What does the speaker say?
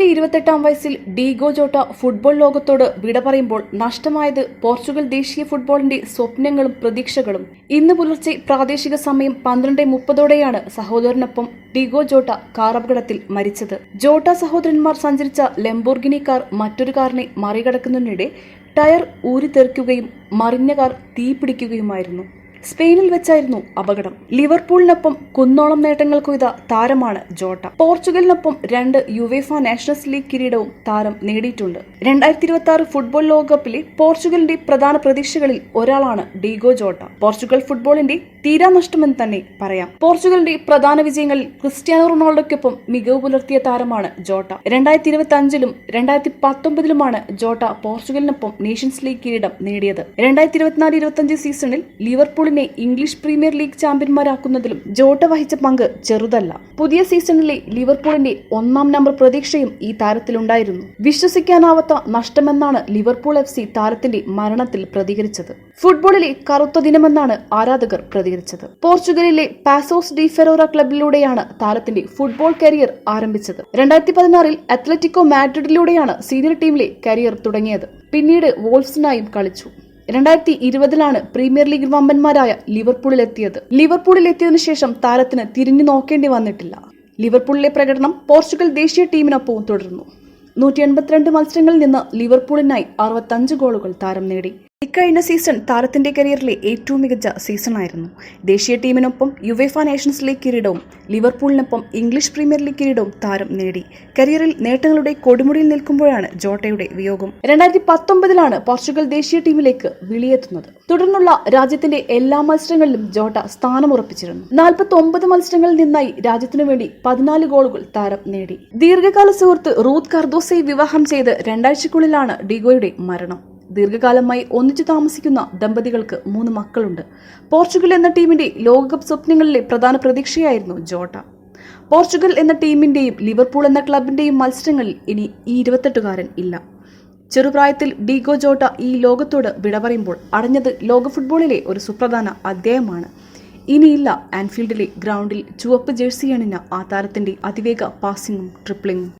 ഇരുപത്തെട്ടാം വയസ്സിൽ Diego Jota football ലോകത്തോട് വിട പറയുമ്പോൾ നഷ്ടമായത് പോർച്ചുഗൽ ദേശീയ ഫുട്ബോളിന്റെ സ്വപ്നങ്ങളും പ്രതീക്ഷകളും. ഇന്ന് പുലർച്ചെ പ്രാദേശിക സമയം പന്ത്രണ്ട് മുപ്പതോടെയാണ് സഹോദരനൊപ്പം ഡീഗോ ജോട്ട കാർ അപകടത്തിൽ മരിച്ചത്. ജോട്ട സഹോദരന്മാർ സഞ്ചരിച്ച ലംബോർഗിനി കാർ മറ്റൊരു കാറിനെ മറികടക്കുന്നതിനിടെ ടയർ ഊരിത്തെറിക്കുകയും മറിഞ്ഞ കാർ തീപിടിക്കുകയുമായിരുന്നു. സ്പെയിനിൽ വെച്ചായിരുന്നു അപകടം. ലിവർപൂളിനൊപ്പം കുന്നോളം നേട്ടങ്ങൾ കൊയ്ത താരമാണ് ജോട്ട. പോർച്ചുഗലിനൊപ്പം രണ്ട് യുവേഫ നാഷണൽസ് ലീഗ് കിരീടവും താരം നേടിയിട്ടുണ്ട്. രണ്ടായിരത്തി ഇരുപത്തി ആറ് ഫുട്ബോൾ ലോകകപ്പിലെ പോർച്ചുഗലിന്റെ പ്രധാന പ്രതീക്ഷകളിൽ ഒരാളാണ് ഡീഗോ ജോട്ട. പോർച്ചുഗൽ ഫുട്ബോളിന്റെ തീരാനഷ്ടമെന്ന് തന്നെ പറയാം. പോർച്ചുഗലിന്റെ പ്രധാന വിജയങ്ങളിൽ ക്രിസ്ത്യാനോ റൊണാൾഡോയ്ക്കൊപ്പം മികവ് പുലർത്തിയ താരമാണ് ജോട്ട. രണ്ടായിരത്തി ഇരുപത്തി അഞ്ചിലും രണ്ടായിരത്തി പത്തൊമ്പതിലുമാണ് ജോട്ട പോർച്ചുഗലിനൊപ്പം നേഷൻസ് ലീഗ് കിരീടം നേടിയത്. രണ്ടായിരത്തി ഇരുപത്തിനാല് ഇരുപത്തിയഞ്ച് സീസണിൽ ലിവർപൂളിനെ ഇംഗ്ലീഷ് പ്രീമിയർ ലീഗ് ചാമ്പ്യന്മാരാക്കുന്നതിലും ജോട്ട വഹിച്ച പങ്ക് ചെറുതല്ല. പുതിയ സീസണിലെ ലിവർപൂളിന്റെ ഒന്നാം നമ്പർ പ്രതീക്ഷയും ഈ താരത്തിലുണ്ടായിരുന്നു. വിശ്വസിക്കാനാവാത്ത നഷ്ടമെന്നാണ് ലിവർപൂൾ എഫ് സി താരത്തിന്റെ മരണത്തിൽ പ്രതികരിച്ചത്. ഫുട്ബോളിലെ കറുത്ത ദിനമെന്നാണ് ആരാധകർ പ്രതികരിച്ചത്. പോർച്ചുഗലിലെ പാസോസ് ഡി ഫെറോറ ക്ലബിലൂടെയാണ് താരത്തിന്റെ ഫുട്ബോൾ കരിയർ ആരംഭിച്ചത്. രണ്ടായിരത്തി പതിനാറിൽ അത്ലറ്റിക്കോ മാഡ്രിഡിലൂടെയാണ് സീനിയർ ടീമിലെ കരിയർ തുടങ്ങിയത്. പിന്നീട് വോൾഫ്സിനായും കളിച്ചു. രണ്ടായിരത്തി ഇരുപതിലാണ് പ്രീമിയർ ലീഗ് വമ്പന്മാരായ ലിവർപൂളിൽ എത്തിയത് ലിവർപൂളിൽ എത്തിയതിനു ശേഷം താരത്തിന് തിരിഞ്ഞു നോക്കേണ്ടി വന്നിട്ടില്ല. ലിവർപൂളിലെ പ്രകടനം പോർച്ചുഗൽ ദേശീയ ടീമിനൊപ്പവും തുടർന്നു. നൂറ്റി എൺപത്തിരണ്ട് മത്സരങ്ങളിൽ നിന്ന് ലിവർപൂളിനായി അറുപത്തഞ്ച് ഗോളുകൾ താരം നേടി. ഇക്കഴിഞ്ഞ സീസൺ താരത്തിന്റെ കരിയറിലെ ഏറ്റവും മികച്ച സീസണായിരുന്നു. ദേശീയ ടീമിനൊപ്പം യുവേഫ നേഷൻസ് ലീഗ് കിരീടവും ലിവർപൂളിനൊപ്പം ഇംഗ്ലീഷ് പ്രീമിയർ ലീഗ് കിരീടവും താരം നേടി. കരിയറിൽ നേട്ടങ്ങളുടെ കൊടുമുടിയിൽ നിൽക്കുമ്പോഴാണ് ജോട്ടയുടെ വിയോഗം. രണ്ടായിരത്തി പത്തൊമ്പതിലാണ് പോർച്ചുഗൽ ദേശീയ ടീമിലേക്ക് വിളിയെത്തുന്നത്. തുടർന്നുള്ള രാജ്യത്തിന്റെ എല്ലാ മത്സരങ്ങളിലും ജോട്ട സ്ഥാനമുറപ്പിച്ചിരുന്നു. നാൽപ്പത്തി ഒമ്പത് മത്സരങ്ങളിൽ നിന്നായി രാജ്യത്തിനു വേണ്ടി പതിനാല് ഗോളുകൾ താരം നേടി. ദീർഘകാല സുഹൃത്ത് റൂത്ത് കർദോസയെ വിവാഹം ചെയ്ത് രണ്ടാഴ്ചക്കുള്ളിലാണ് ഡിഗോയുടെ മരണം. ദീർഘകാലമായി ഒന്നിച്ചു താമസിക്കുന്ന ദമ്പതികൾക്ക് മൂന്ന് മക്കളുണ്ട്. പോർച്ചുഗൽ എന്ന ടീമിന്റെ ലോകകപ്പ് സ്വപ്നങ്ങളിലെ പ്രധാന പ്രതീക്ഷയായിരുന്നു ജോട്ട. പോർച്ചുഗൽ എന്ന ടീമിന്റെയും ലിവർപൂൾ എന്ന ക്ലബിന്റെയും മത്സരങ്ങളിൽ ഇനി ഈ ഇരുപത്തെട്ടുകാരൻ ഇല്ല. ചെറുപ്രായത്തിൽ ഡീഗോ ജോട്ട ഈ ലോകത്തോട് വിട പറയുമ്പോൾ അടഞ്ഞത് ലോക ഫുട്ബോളിലെ ഒരു സുപ്രധാന അധ്യായമാണ്. ഇനിയില്ല ആൻഫീൽഡിലെ ഗ്രൗണ്ടിൽ ചുവപ്പ് ജേഴ്സി അണിഞ്ഞ ആ താരത്തിന്റെ അതിവേഗ പാസിംഗും ട്രിപ്ലിംഗും